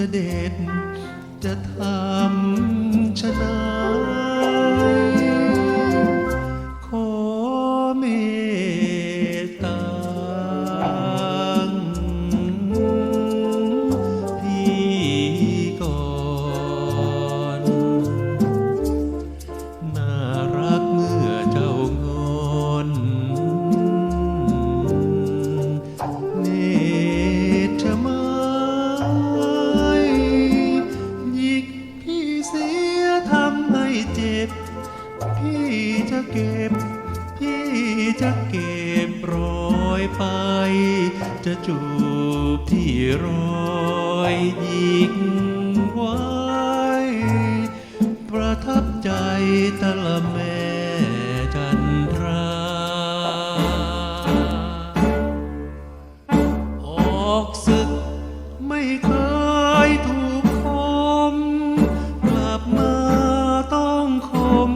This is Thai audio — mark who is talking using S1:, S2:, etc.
S1: จะเด็ดจะทำชนะะเก็บ พี่จะเก็บรอยไป จะจูบที่รอยยิกไว้ ประทับใจตะละแม่จันทราออกศึกไม่เคยถูกคม กลับมาต้องคม